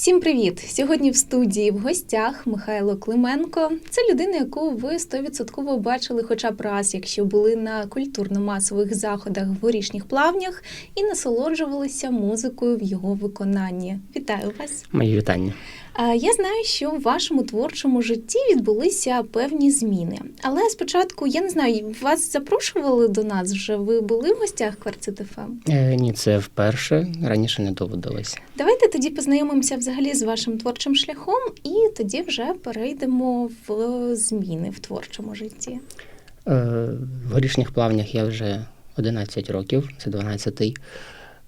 Всім привіт! Сьогодні в студії в гостях Михайло Клименко. Це людина, яку ви 100% бачили хоча б раз, якщо були на культурно-масових заходах в горішніх плавнях і насолоджувалися музикою в його виконанні. Вітаю вас! Мої вітання. Я знаю, що в вашому творчому житті відбулися певні зміни. Але спочатку я не знаю, вас запрошували до нас вже. Ви були в гостях квартет ФМ? Е, ні, це вперше раніше не доводилося. Давайте тоді познайомимося взагалі з вашим творчим шляхом, і тоді вже перейдемо в зміни в творчому житті. Е, в горішніх плавнях я вже 11 років, це 12-й.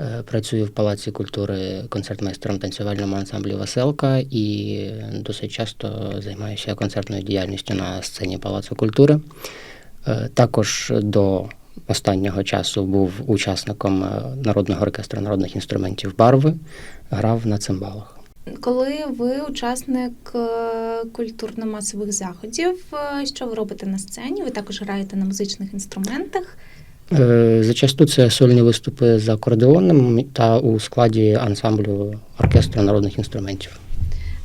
Е, Працюю в Палаці культури концертмейстером танцювальному ансамблі Веселка і досить часто займаюся концертною діяльністю на сцені Палацу культури. Е, Також до останнього часу був учасником е, Народного оркестру народних інструментів Барви, грав на цимбалах. Коли ви учасник культурно-масових заходів, що ви робите на сцені? Ви також граєте на музичних інструментах. Е, Зачасту це сольні виступи з акордеоном та у складі ансамблю оркестру народних інструментів.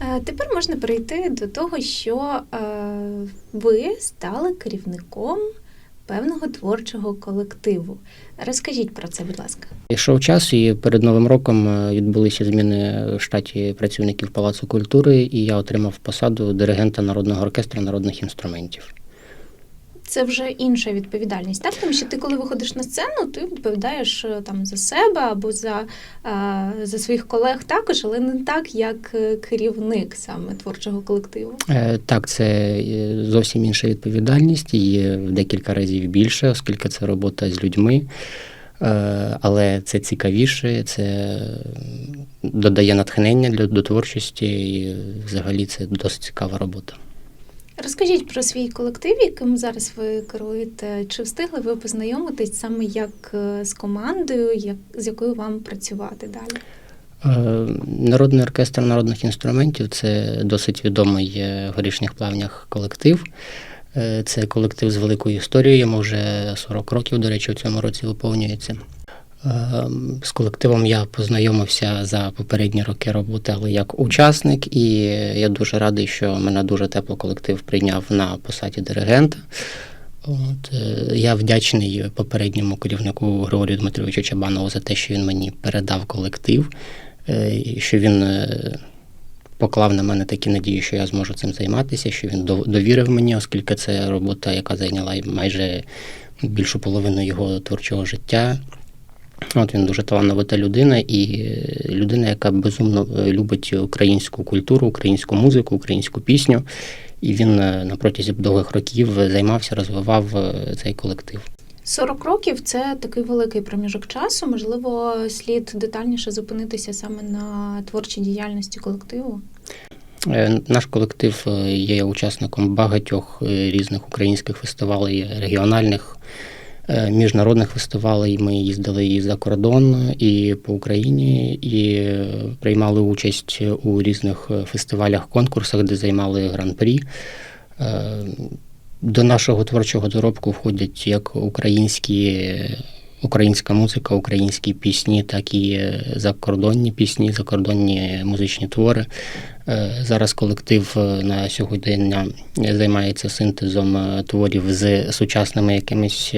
Е, Тепер можна перейти до того, що е, ви стали керівником певного творчого колективу. Розкажіть про це, будь ласка. Йшов час, і перед новим роком відбулися зміни в штаті працівників Палацу культури, і я отримав посаду диригента народного оркестру народних інструментів. Це вже інша відповідальність, так? Тому що ти, коли виходиш на сцену, ти відповідаєш е, там за себе або за, е, за своїх колег також, але не так, як е, керівник саме творчого колективу. Так, це зовсім інша відповідальність, і в декілька разів більше, оскільки це робота з людьми. Але це цікавіше, це додає натхнення для до творчості, і взагалі це досить цікава робота. Розкажіть про свій колектив, яким зараз ви керуєте. Чи встигли ви познайомитись саме як е, з командою, як, з якою вам працювати далі? Е, Народний оркестр народних інструментів це досить відомий е, в горішніх плавнях колектив. Це колектив з великою історією, йому вже 40 років, до речі, в цьому році виповнюється. Е, З колективом я познайомився за попередні роки роботи, але як учасник, і я дуже радий, що мене дуже тепло колектив прийняв на посаді диригента. От, е, я вдячний попередньому керівнику Григорію Дмитровичу Чабанову за те, що він мені передав колектив, е, що він е, поклав на мене такі надії, що я зможу цим займатися, що він довірив мені, оскільки це робота, яка зайняла майже більшу половину його творчого життя. От він дуже талановита людина і е, людина, яка безумно е, любить українську культуру, українську музику, українську пісню. І він е, на протязі довгих років займався, розвивав цей колектив. 40 років це такий великий проміжок часу. Можливо, слід детальніше зупинитися саме на творчій діяльності колективу. Наш колектив є учасником багатьох різних українських фестивалей, регіональних, міжнародних фестивалей. Ми їздили і за кордон, і по Україні, і е, приймали участь у різних е, фестивалях, конкурсах, де займали гран-прі. Е, До нашого творчого доробку входять як українські. Українська музика, українські пісні, так і е, закордонні пісні, закордонні музичні твори. Е, Зараз колектив е, на сьогодення займається синтезом творів з сучасними якимись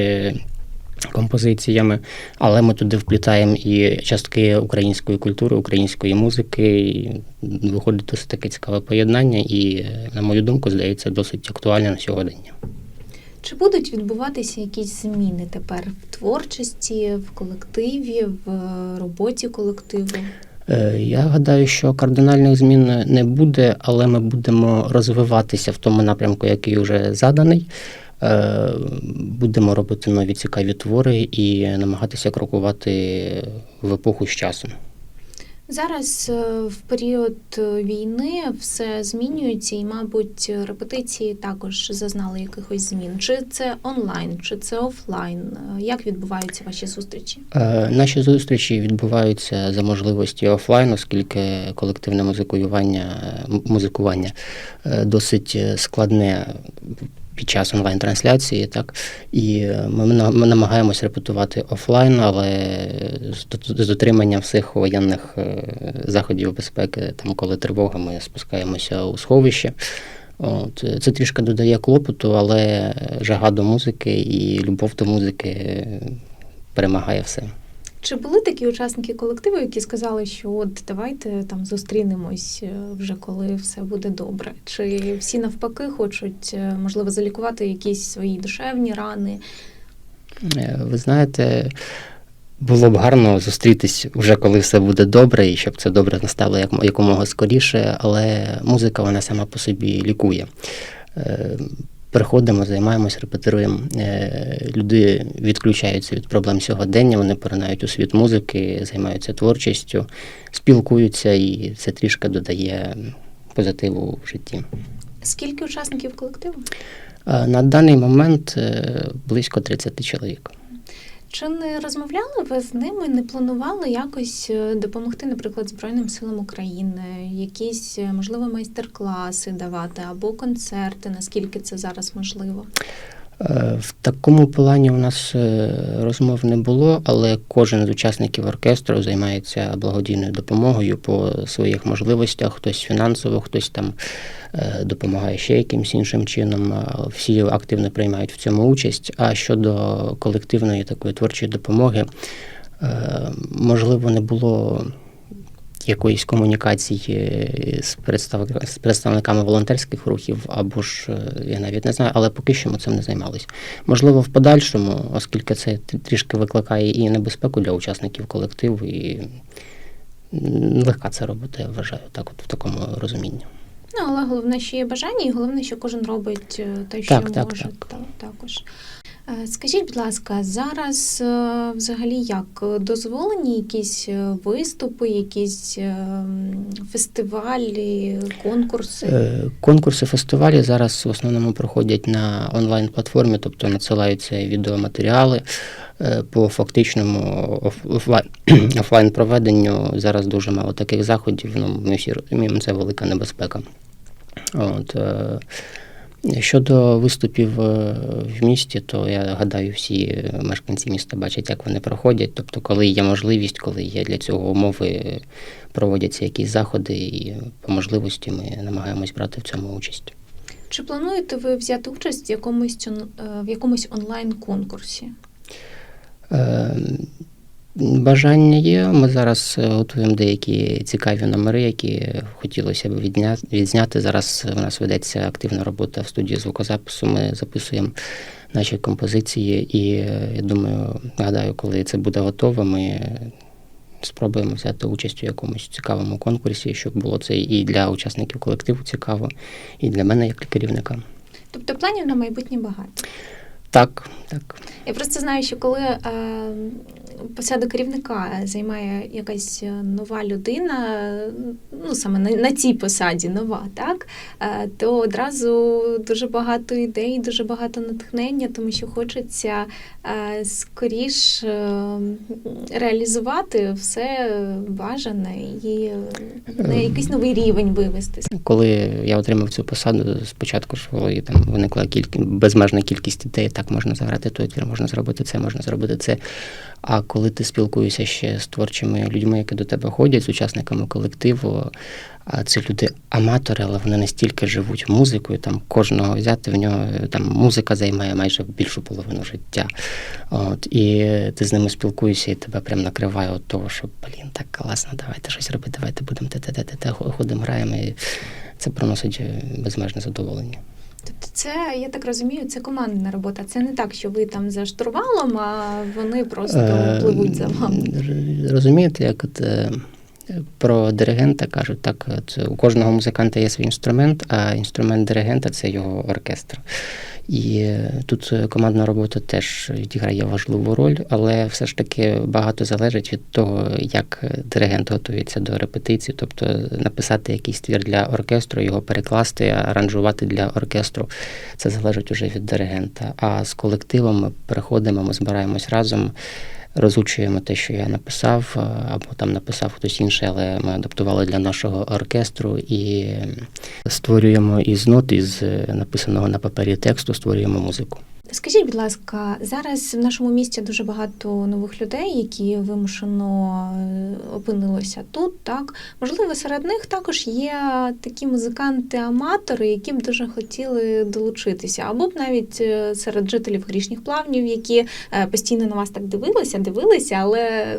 композиціями, але ми туди вплітаємо і частки української культури, української музики. І виходить досить таке цікаве поєднання, і, на мою думку, здається, досить актуальне на сьогодення. Чи будуть відбуватися якісь зміни тепер в творчості, в колективі, в е, роботі колективу? Е, Я гадаю, що кардинальних змін не буде, але ми будемо розвиватися в тому напрямку, який вже заданий. Е, Будемо робити нові цікаві твори і намагатися крокувати в епоху з часом. Зараз е, в період е, війни все змінюється, і, мабуть, репетиції також зазнали якихось змін. Чи це онлайн, чи це офлайн? Е, Як відбуваються ваші зустрічі? Е, Наші зустрічі відбуваються за можливості офлайн, оскільки колективне музикування, музикування досить складне під час онлайн-трансляції, так і ми, намагаємось репетувати офлайн, але з дотриманням всіх воєнних е, заходів безпеки. Там, коли тривога, ми спускаємося у сховище. От, е, це трішки додає клопоту, але жага до музики і любов до музики перемагає все. Чи були такі учасники колективу, які сказали, що от давайте там зустрінемось е, вже коли все буде добре? Чи всі навпаки хочуть е, можливо залікувати якісь свої душевні рани? Е, Ви знаєте, було б гарно зустрітись вже коли все буде добре, і щоб це добре настало як, якомога скоріше, але музика вона сама по собі лікує. Приходимо, займаємось, репетируємо. Е, Люди відключаються від проблем сьогодення, вони поринають у світ музики, займаються творчістю, спілкуються, і це трішки додає позитиву в житті. Скільки учасників колективу? Е, На даний момент е, близько 30 чоловік. Чи не розмовляли ви з ними, не планували якось е, допомогти, наприклад, Збройним силам України, якісь е, можливо майстер-класи давати або концерти, наскільки це зараз можливо? Е, В такому плані у нас е, розмов не було, але кожен з учасників оркестру займається благодійною допомогою по своїх можливостях. Хтось фінансово, хтось там е, допомагає ще якимось іншим чином. Всі активно приймають в цьому участь. А щодо колективної такої творчої допомоги, можливо, не було якоїсь комунікації з, представ... з представниками волонтерських рухів, або ж е, я навіть не знаю, але поки що ми цим не займалися. Можливо, в подальшому, оскільки це трішки викликає і небезпеку для учасників колективу, і легка це робота, я вважаю, так от в такому розумінні. Ну, але головне, що є бажання, і головне, що кожен робить е, те, що Так, так, може. так. Та- також. Е, Скажіть, будь ласка, зараз е, взагалі як дозволені якісь е, виступи, якісь фестивалі, конкурси? Конкурси, фестивалі зараз в основному проходять на онлайн-платформі, тобто надсилаються відеоматеріали. По фактичному офлайн, проведенню зараз дуже мало таких заходів. Ну, ми всі розуміємо, це велика небезпека. От, щодо виступів е, в місті, то я гадаю, всі мешканці міста бачать, як вони проходять. Тобто, коли є можливість, коли є для цього умови, проводяться якісь заходи, і по можливості ми намагаємось брати в цьому участь. Чи плануєте ви взяти участь в якомусь е, в якомусь онлайн-конкурсі? Е, Бажання є. Ми зараз е, готуємо деякі цікаві номери, які хотілося б відзняти. Зараз у нас ведеться активна робота в студії звукозапису. Ми записуємо наші композиції, і е, я думаю, гадаю, коли це буде готово, ми спробуємо взяти участь у якомусь цікавому конкурсі, щоб було це і для учасників колективу цікаво, і для мене як керівника. Тобто планів на майбутнє багато. Так, так. Я просто знаю, що коли е, посаду керівника займає якась е, нова людина, ну саме на, на цій посаді нова, так е, то одразу дуже багато ідей, дуже багато натхнення, тому що хочеться е, скоріш е, реалізувати все бажане і е, на якийсь новий рівень вивести. Коли я отримав цю посаду, спочатку ж голові там виникла кілька безмежна кількість ідей, так можна заграти той твір, можна зробити це, можна зробити це. А коли ти спілкуєшся ще з творчими людьми, які до тебе ходять, з учасниками колективу, а це люди аматори, але вони настільки живуть музикою, там кожного взяти в нього там музика займає майже більшу половину життя. От, і ти з ними спілкуєшся, і тебе прям накриває от того, що блін, так класно, давайте щось робити, давайте будемо те-те-те-те, ходимо, граємо. І це приносить е, безмежне задоволення. Тобто, це я так розумію, це командна робота. Це не так, що ви там за штурвалом, а вони просто Е, пливуть за вами. Розумієте, як от, е, про диригента кажуть, так от у кожного музиканта є свій інструмент, а інструмент диригента це його оркестр. І тут е, командна робота теж відіграє важливу роль, але все ж таки багато залежить від того, як диригент готується до репетиції, тобто написати якийсь твір для оркестру, його перекласти, аранжувати для оркестру. Це залежить уже від диригента. А з колективом ми приходимо, ми збираємось разом. Розучуємо те, що я написав, е, або там написав хтось інший, але ми адаптували для нашого оркестру і створюємо із нот, із е, написаного на папері тексту, створюємо музику. Скажіть, будь ласка, зараз в нашому місті дуже багато нових людей, які вимушено е, опинилися тут. Так можливо, серед них також є такі музиканти-аматори, які б дуже хотіли долучитися, або б навіть е, серед жителів грішніх плавнів, які е, постійно на вас так дивилися, дивилися, але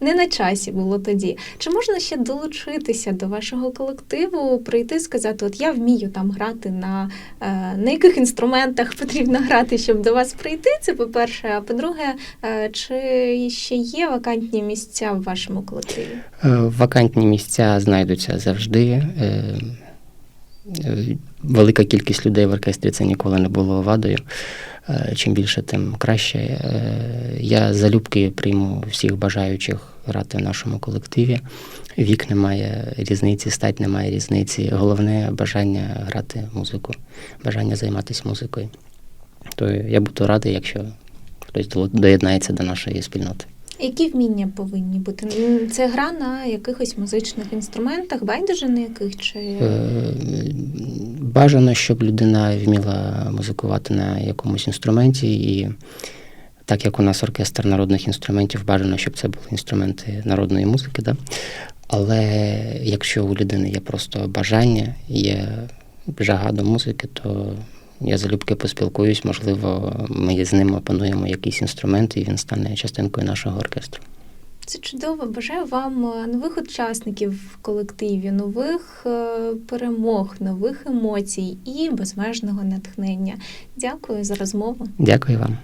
не на часі було тоді. Чи можна ще долучитися до вашого колективу, прийти, сказати, от я вмію там грати на на яких інструментах потрібно грати, щоб до вас прийти. Це по-перше. А по-друге, е, чи ще є вакантні місця в вашому колективі? Е, Вакантні місця знайдуться завжди. Е, Велика кількість людей в оркестрі це ніколи не було вадою. Чим більше, тим краще. Я залюбки прийму всіх бажаючих грати в нашому колективі. Вік немає різниці, стать немає різниці. Головне бажання грати музику, бажання займатися музикою. То я буду радий, якщо хтось доєднається до нашої спільноти. Які вміння повинні бути? Це гра на якихось музичних інструментах, байдуже на яких чи Е, Бажано, щоб людина вміла музикувати на якомусь інструменті, і так як у нас оркестр народних інструментів, бажано, щоб це були інструменти народної музики. Да? Але якщо у людини є просто бажання, є жага до музики, то я залюбки поспілкуюсь, можливо, ми з ним опануємо якийсь інструмент, і він стане частинкою нашого оркестру. це чудово. Бажаю вам е, нових учасників в колективі, нових е, перемог, нових емоцій і безмежного натхнення. Дякую за розмову. Дякую вам.